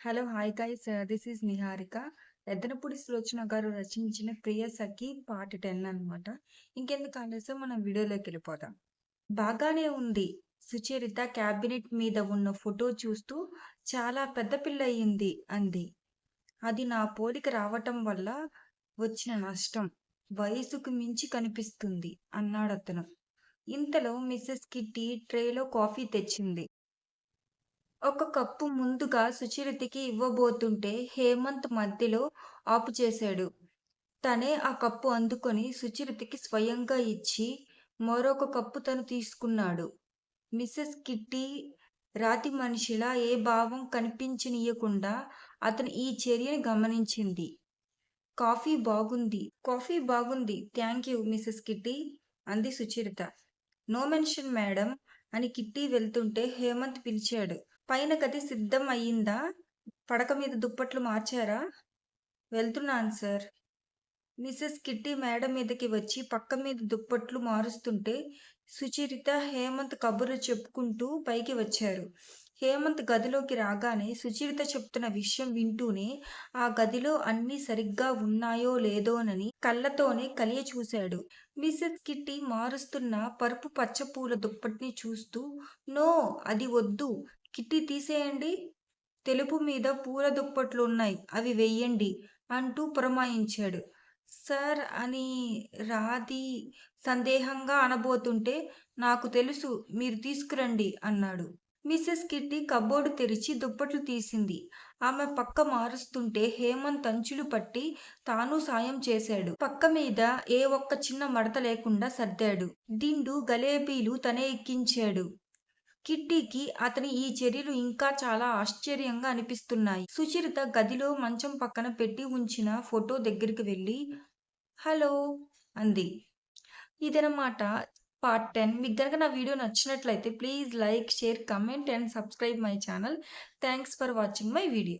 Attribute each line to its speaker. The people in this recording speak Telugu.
Speaker 1: Hello hi guys. Uh, this is Niharika. Yaddanapudi Sulochana garu రచించిన ప్రియ సఖి పార్ట్ టెన్ అన్నమాట. ఇంకెందుకు ఆలస్యం? మనం వీడియోలోకి వెళ్ళిపోదాం. బాగానే ఉంది. సుచరిత క్యాబినెట్ మీద ఉన్న ఫోటో చూస్తూ చాలా పెద్ద పిల్ల అయ్యింది అంది. అది నా పోలిక రావటం వల్ల వచ్చిన నష్టం. వయసుకు మించి కనిపిస్తుంది అన్నాడు అతను ఇంతలో మిస్సెస్ కిట్టి ట్రేలో కాఫీ తెచ్చింది. ఒక కప్పు ముందుగా సుచరితకి ఇవ్వబోతుంటే హేమంత్ మధ్యలో ఆపు చేశాడు. తనే ఆ కప్పు అందుకొని సుచరితకి స్వయంగా ఇచ్చి మరొక కప్పు తను తీసుకున్నాడు. మిస్సెస్ కిట్టి రాతి మనిషిలా ఏ భావం కనిపించనీయకుండా అతను ఈ చర్యని గమనించింది. కాఫీ బాగుంది. కాఫీ బాగుంది. థ్యాంక్ యూ మిస్సెస్ కిట్టి అంది సుచరిత. నో మెన్షన్ మేడం అని కిట్టి వెళ్తుంటే హేమంత్ పిలిచాడు. పైన గది సిద్ధం అయ్యిందా పడక మీద దుప్పట్లు మార్చారా? వెళ్తున్నాను సార్. మిసెస్ కిట్టి మేడ మీదకి వచ్చి పక్క మీద దుప్పట్లు మారుస్తుంటే సుచరిత హేమంత్ కబుర్లు చెప్పుకుంటూ పైకి వచ్చారు. హేమంత్ గదిలోకి రాగానే సుచరిత చెప్తున్న విషయం వింటూనే ఆ గదిలో అన్నీ సరిగ్గా ఉన్నాయో లేదోనని కళ్ళతోనే కలియ చూశాడు. మిసెస్ కిట్టి మారుస్తున్న పరుపు పచ్చపూల దుప్పటిని చూస్తూ నో అది వద్దు. కిట్టి తీసేయండి. తెలుపు మీద పూల దుప్పట్లు ఉన్నాయి. అవి వెయ్యండి అంటూ పురమాయించాడు. సార్ అని రాది సందేహంగా అనబోతుంటే నాకు తెలుసు మీరు తీసుకురండి అన్నాడు. మిసెస్ కిట్టి కబోర్డు తెరిచి దుప్పట్లు తీసింది. ఆమె పక్క మారుస్తుంటే హేమంత్ అంచులు పట్టి తాను సాయం చేశాడు. పక్క మీద ఏ ఒక్క చిన్న మడత లేకుండా సర్దాడు. దిండు గలేబీలు తనే ఎక్కించాడు. కిడ్డీకి అతని ఈ చర్యలు ఇంకా చాలా ఆశ్చర్యంగా అనిపిస్తున్నాయి. సుచరిత గదిలో మంచం పక్కన పెట్టి ఉంచిన ఫోటో దగ్గరికి వెళ్ళి హలో అంది. ఇదనమాట పార్ట్ టెన్. మీకు కనుక నా వీడియో నచ్చినట్లయితే please like share comment and subscribe my channel. Thanks for watching my video.